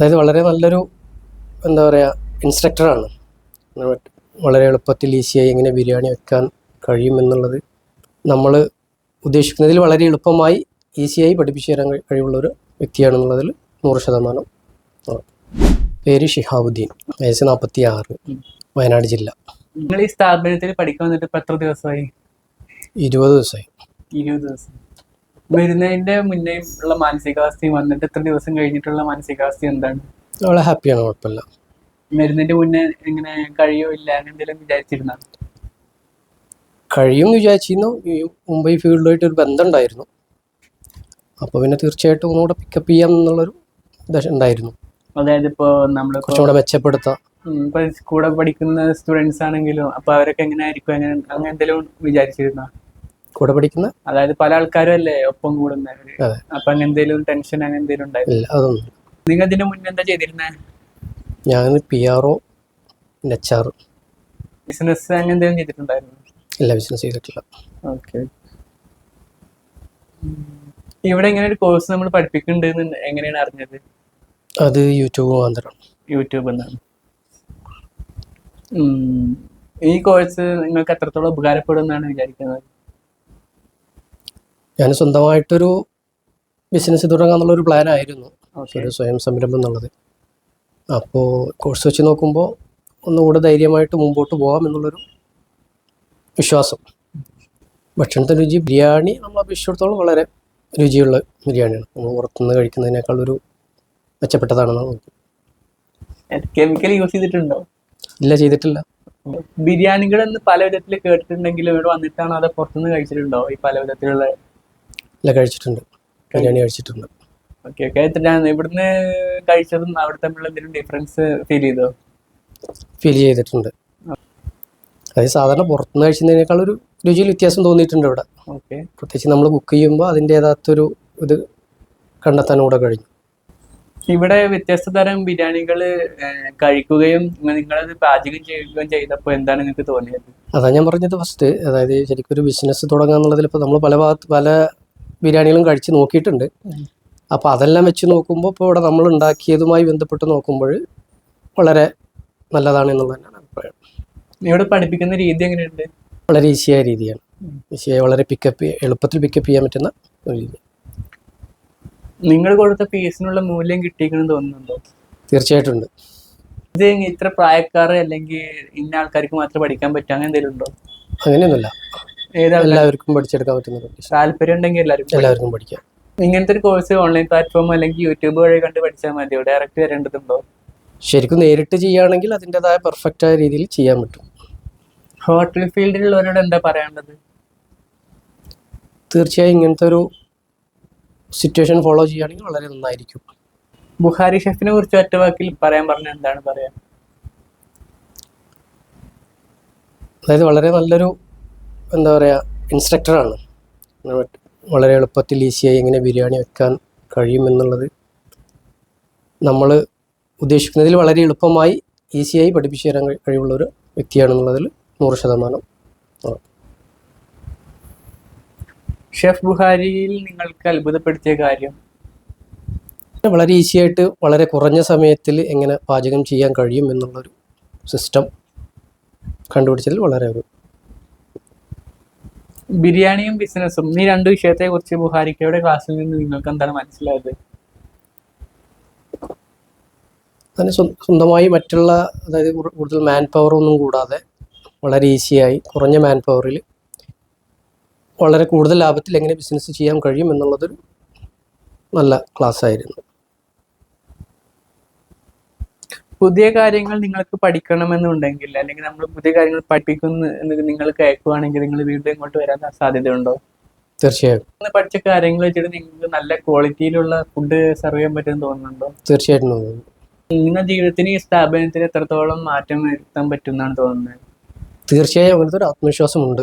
അതായത് വളരെ നല്ലൊരു എന്താ പറയുക ഇൻസ്ട്രക്ടറാണ്. വളരെ എളുപ്പത്തിൽ ഈസിയായി എങ്ങനെ ബിരിയാണി വെക്കാൻ കഴിയുമെന്നുള്ളത് നമ്മൾ ഉദ്ദേശിക്കുന്നതിൽ വളരെ എളുപ്പമായി ഈസിയായി പഠിപ്പിച്ചു തരാൻ കഴി- കഴിവുള്ള ഒരു വ്യക്തിയാണെന്നുള്ളതിൽ നൂറ് ശതമാനം. പേര് ഷിഹാബുദ്ദീൻ വയസ്സ് നാൽപ്പത്തി ആറ് വയനാട് ജില്ല. നിങ്ങൾ ഈ സ്ഥാപനത്തിൽ പഠിക്കാൻ വന്നിട്ട് എത്ര ദിവസമായി? ഇരുപത് ദിവസമായി. ഇരുപത് ദിവസം. വരുന്നതിന്റെ മുന്നേ ഉള്ള മാനസികാവസ്ഥയും വന്നിട്ട് എത്ര ദിവസം കഴിഞ്ഞിട്ടുള്ള മാനസികാവസ്ഥ എന്താണ്? വളരെ ഹാപ്പിയാണ് കുഴപ്പമില്ല. വരുന്നതിന്റെ മുന്നേ എങ്ങനെ കഴിയോ ഇല്ല അങ്ങനെ എന്തെങ്കിലും വിചാരിച്ചിരുന്ന? കഴിയും വിചാരിച്ചിരുന്നു. ഈ മുംബൈ ഫീൽഡുമായിട്ട് ഒരു ബന്ധം ഉണ്ടായിരുന്നു അപ്പോൾ പിന്നെ തീർച്ചയായിട്ടും ഒന്നുകൂടെ പിക്കപ്പ് ചെയ്യാം എന്നുള്ളൊരു ദശ ഉണ്ടായിരുന്നു. അതായത് ഇപ്പോ നമ്മൾ കുറച്ചും കൂടെ മെച്ചപ്പെടുത്താം. ഇപ്പൊ കൂടെ പഠിക്കുന്ന സ്റ്റുഡൻസ് ആണെങ്കിലും അപ്പൊ അവരൊക്കെ എങ്ങനെ ആയിരിക്കും? അങ്ങനെ അങ്ങനെ എന്തെങ്കിലും വിചാരിച്ചിരുന്ന? കൂടെ പഠിക്കുന്ന അതായത് പല ആൾക്കാരും അല്ലേ ഒപ്പം കൂടുന്നവര്. അപ്പൊ അങ്ങനെ എന്തെങ്കിലും ടെൻഷൻ അങ്ങനെ എന്തെങ്കിലും ഉണ്ടായിരുന്നു? ഇല്ല അതൊന്നും നിങ്ങൾ ഇതിന് മുന്നേ എന്താ ചെയ്തിരുന്നേ? ഞാൻ P R O H R business അങ്ങനെ എന്തെങ്കിലും ചെയ്തിട്ടുണ്ടായിരുന്നു? ഇല്ല ബിസിനസ് ചെയ്തിട്ടില്ല. ഓക്കെ ഇവിടെ ഇങ്ങനെ ഒരു കോഴ്സ് നമ്മൾ പഠിപ്പിക്കുന്നുണ്ട് എങ്ങനെയാണ് അറിഞ്ഞത്? അത് യൂട്യൂബ് മാത്രം. യൂട്യൂബ് എന്നാണ്. ഈ കോഴ്സ് നിങ്ങൾക്ക് എത്രത്തോളം ഉപകാരപ്പെടും എന്നാണ് വിചാരിക്കുന്നത്? ഞാൻ സ്വന്തമായിട്ടൊരു ബിസിനസ് തുടങ്ങാന്നുള്ളൊരു പ്ലാൻ ആയിരുന്നു. ഒരു സ്വയം സംരംഭം എന്നുള്ളത്. അപ്പോൾ കോഴ്സ് വെച്ച് നോക്കുമ്പോൾ ഒന്നുകൂടെ ധൈര്യമായിട്ട് മുമ്പോട്ട് പോകാം എന്നുള്ളൊരു വിശ്വാസം. ഭക്ഷണത്തിന്റെ രുചി ബിരിയാണി നമ്മൾ അപേക്ഷിച്ചിടത്തോളം വളരെ രുചിയുള്ള ബിരിയാണിയാണ്. നമ്മൾ പുറത്തുനിന്ന് കഴിക്കുന്നതിനേക്കാൾ ഒരു മെച്ചപ്പെട്ടതാണെന്ന് തോന്നുന്നു കെമിക്കൽ യൂസ് ചെയ്തിട്ടുണ്ടോ? ഇല്ല ചെയ്തിട്ടില്ല. ബിരിയാണികൾ പല വിധത്തിൽ കേട്ടിട്ടുണ്ടെങ്കിലും ഇവിടെ വന്നിട്ടാണ് അത് പുറത്തുനിന്ന് കഴിച്ചിട്ടുണ്ടോ? ഈ പല വിധത്തിലുള്ള ഇല്ല കഴിച്ചിട്ടുണ്ട്. ബിരിയാണി കഴിച്ചിട്ടുണ്ട്. Okay okay. എത്രയാണ് ഇവിടുന്ന് കഴിച്ചതും അവിടെ തമ്മിലുള്ള എന്തെങ്കിലും ഡിഫറൻസ് ഫീൽ ചെയ്തോ? ഫീൽ ചെയ്തിട്ടുണ്ട്. അതായത് സാധാരണ പുറത്തുനിന്ന് കഴിക്കുന്നതിനേക്കാൾ ഒരു രുചിയിൽ വ്യത്യാസം തോന്നിയിട്ടുണ്ട് ഇവിടെ. ഓക്കെ. പ്രത്യേകിച്ച് നമ്മൾ കുക്ക് ചെയ്യുമ്പോൾ അതിന്റെതാത്തൊരു ഇത് കണ്ടെത്താനും കൂടെ കഴിഞ്ഞു. ഇവിടെ വ്യത്യസ്ത തരം ബിരിയാണികൾ കഴിക്കുകയും നിങ്ങളത് പാചകം ചെയ്യുകയും ചെയ്തപ്പോൾ എന്താണ് നിങ്ങൾക്ക് തോന്നിയത്? അതാ ഞാൻ പറഞ്ഞത് ഫസ്റ്റ് അതായത് ശരിക്കും ഒരു ബിസിനസ് തുടങ്ങുക എന്നുള്ളതിൽ ഇപ്പോൾ നമ്മൾ പല ഭാഗത്ത് പല ബിരിയാണികളും കഴിച്ച് നോക്കിയിട്ടുണ്ട്. അപ്പോൾ അതെല്ലാം വെച്ച് നോക്കുമ്പോൾ ഇപ്പോൾ ഇവിടെ നമ്മൾ ഉണ്ടാക്കിയതുമായി ബന്ധപ്പെട്ട് നോക്കുമ്പോൾ വളരെ നല്ലതാണ് എന്നുള്ളത് തന്നെയാണ് അഭിപ്രായം. ഇവിടെ പഠിപ്പിക്കുന്ന രീതി എങ്ങനെയുണ്ട്? വളരെ ഈസിയായ രീതിയാണ്. ഈസിയായി വളരെ പിക്കപ്പ് എളുപ്പത്തിൽ പിക്കപ്പ് ചെയ്യാൻ പറ്റുന്ന ഒരു രീതി നിങ്ങൾ കൊടുത്ത ഫീസിനുള്ള മൂല്യം കിട്ടിയിരിക്കണമെന്ന് തോന്നുന്നുണ്ടോ? തീർച്ചയായിട്ടും ഉണ്ട്. ഇത് ഇത്ര പ്രായക്കാർ അല്ലെങ്കിൽ ഇന്ന ആൾക്കാർക്ക് മാത്രം പഠിക്കാൻ പറ്റും അങ്ങനെ എന്തെങ്കിലും ഉണ്ടോ? അങ്ങനെയൊന്നുമില്ല. എല്ലാവർക്കും പഠിച്ചെടുക്കാൻ പറ്റുന്നത്. താല്പര്യം ഉണ്ടെങ്കിൽ എല്ലാവർക്കും എല്ലാവർക്കും പഠിക്കാം. ഇങ്ങനത്തെ ഒരു കോഴ്സ് ഓൺലൈൻ പ്ലാറ്റ്ഫോം അല്ലെങ്കിൽ യൂട്യൂബ് വഴി കണ്ട് പഠിച്ചാൽ മതിയോ? ഡയറക്റ്റ് വരേണ്ടതുണ്ടോ? ശരിക്കും നേരിട്ട് ചെയ്യുകയാണെങ്കിൽ അതിന്റെതായ പെർഫെക്റ്റ് ആയ രീതിയിൽ ചെയ്യാൻ പറ്റും. ഹോട്ടൽ ഫീൽഡിലുള്ളവരോട് എന്താ പറയേണ്ടത് തീർച്ചയായും ഇങ്ങനത്തെ ഒരു സിറ്റുവേഷൻ ഫോളോ ചെയ്യുകയാണെങ്കിൽ വളരെ നന്നായിരിക്കും. ബുഹാരി ഷെഫിനെ കുറിച്ച് ഒറ്റ വാക്കിൽ പറയാൻ പറഞ്ഞ എന്താണ് പറയാ അതായത് വളരെ നല്ലൊരു എന്താ പറയുക ഇൻസ്ട്രക്ടറാണ്. വളരെ എളുപ്പത്തിൽ ഈസിയായി എങ്ങനെ ബിരിയാണി വെക്കാൻ കഴിയുമെന്നുള്ളത് നമ്മൾ ഉദ്ദേശിക്കുന്നതിൽ വളരെ എളുപ്പമായി ഈസിയായി പഠിപ്പിച്ചു തരാൻ കഴി- കഴിവുള്ള ഒരു വ്യക്തിയാണെന്നുള്ളതിൽ നൂറ് ശതമാനം. ഷെഫ് ബുഹാരിയിൽ നിങ്ങൾക്ക് അത്ഭുതപ്പെടുത്തിയ കാര്യം? വളരെ ഈസി ആയിട്ട് വളരെ കുറഞ്ഞ സമയത്തിൽ എങ്ങനെ പാചകം ചെയ്യാൻ കഴിയും എന്നുള്ളൊരു സിസ്റ്റം കണ്ടുപിടിച്ചതിൽ വളരെ ഒരു ബിരിയാണിയും ബിസിനസ്സും. ഈ രണ്ട് വിഷയത്തെ കുറിച്ച് ബുഹാരിക്കയുടെ ക്ലാസ്സിൽ നിന്ന് നിങ്ങൾക്ക് എന്താണ് മനസ്സിലായത്? അതിന് സ്വ- സ്വന്തമായി മറ്റുള്ള അതായത് കൂടുതൽ മാൻ പവർ ഒന്നും കൂടാതെ വളരെ ഈസിയായി കുറഞ്ഞ മാൻ പവറിൽ വളരെ കൂടുതൽ ലാഭത്തിൽ എങ്ങനെ ബിസിനസ് ചെയ്യാൻ കഴിയും എന്നുള്ളതൊരു നല്ല ക്ലാസ് ആയിരുന്നു. പുതിയ കാര്യങ്ങൾ നിങ്ങൾക്ക് പഠിക്കണമെന്നുണ്ടെങ്കിൽ അല്ലെങ്കിൽ നമ്മൾ പുതിയ കാര്യങ്ങൾ പഠിക്കുന്ന നിങ്ങൾ കേൾക്കുവാണെങ്കിൽ നിങ്ങൾ വീണ്ടും ഇങ്ങോട്ട് വരാൻ സാധ്യതയുണ്ടോ? തീർച്ചയായും. പഠിച്ച കാര്യങ്ങൾ വെച്ചിട്ട് നിങ്ങൾക്ക് നല്ല ക്വാളിറ്റിയിലുള്ള ഫുഡ് സെർവ് ചെയ്യാൻ പറ്റുമെന്ന് തോന്നുന്നുണ്ടോ? തീർച്ചയായിട്ടും. നിങ്ങളുടെ ജീവിതത്തിന് ഈ സ്ഥാപനത്തിന് എത്രത്തോളം മാറ്റം വരുത്താൻ പറ്റുമെന്നാണ് തോന്നുന്നത്? തീർച്ചയായും അങ്ങനത്തെ ഒരു ആത്മവിശ്വാസമുണ്ട്.